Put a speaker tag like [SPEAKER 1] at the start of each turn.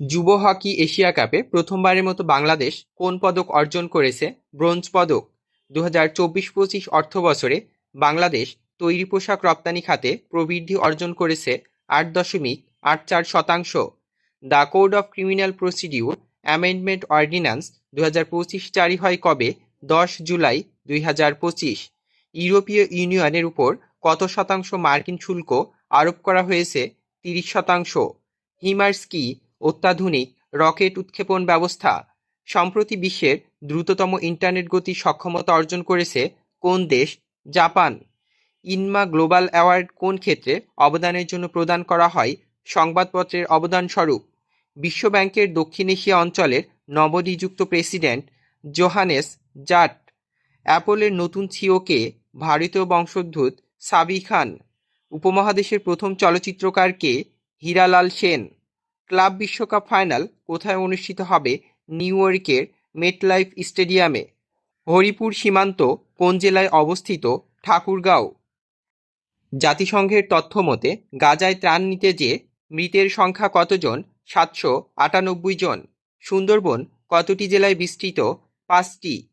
[SPEAKER 1] যুব hockey Asia কাপে প্রথমবারের মতো বাংলাদেশ কোন পদক অর্জন করেছে? ব্রোঞ্জ পদক। দু হাজার চব্বিশ পঁচিশ অর্থবছরে বাংলাদেশ তৈরি পোশাক রপ্তানি খাতে প্রবৃদ্ধি অর্জন করেছে আট দশমিক আট চার শতাংশ। The code of criminal procedure amendment ordinance দু হাজার পঁচিশ জারি হয় কবে? দশ জুলাই দুই হাজার পঁচিশ। ইউরোপীয় ইউনিয়নের উপর কত শতাংশ মার্কিন শুল্ক আরোপ করা হয়েছে? তিরিশ শতাংশ। হিমার্স কি অত্যাধুনিক রকেট উৎক্ষেপণ ব্যবস্থা সম্প্রতি বিশ্বের দ্রুততম ইন্টারনেট গতির সক্ষমতা অর্জন করেছে কোন দেশ? জাপান। ইনমা গ্লোবাল অ্যাওয়ার্ড কোন ক্ষেত্রে অবদানের জন্য প্রদান করা হয়? সংবাদপত্রের অবদানস্বরূপ বিশ্বব্যাংকের দক্ষিণ এশিয়া অঞ্চলের নবনিযুক্ত প্রেসিডেন্ট জোহানেস জাট, অ্যাপলের নতুন সিওকে ভারতীয় বংশোদ্ভূত সাবি খান, উপমহাদেশের প্রথম চলচ্চিত্রকার কে হীরালাল সেন। ক্লাব বিশ্বকাপ ফাইনাল কোথায় অনুষ্ঠিত হবে? নিউ ইয়র্কের মেটলাইফ স্টেডিয়ামে। হরিপুর সীমান্ত কোন জেলায় অবস্থিত? ঠাকুরগাঁও। জাতিসংঘের তথ্য মতে, গাজায় ত্রাণ নিতে যে মৃতের সংখ্যা কতজন? সাতশো আটানব্বই জন। সুন্দরবন কতটি জেলায় বিস্তৃত? পাঁচটি।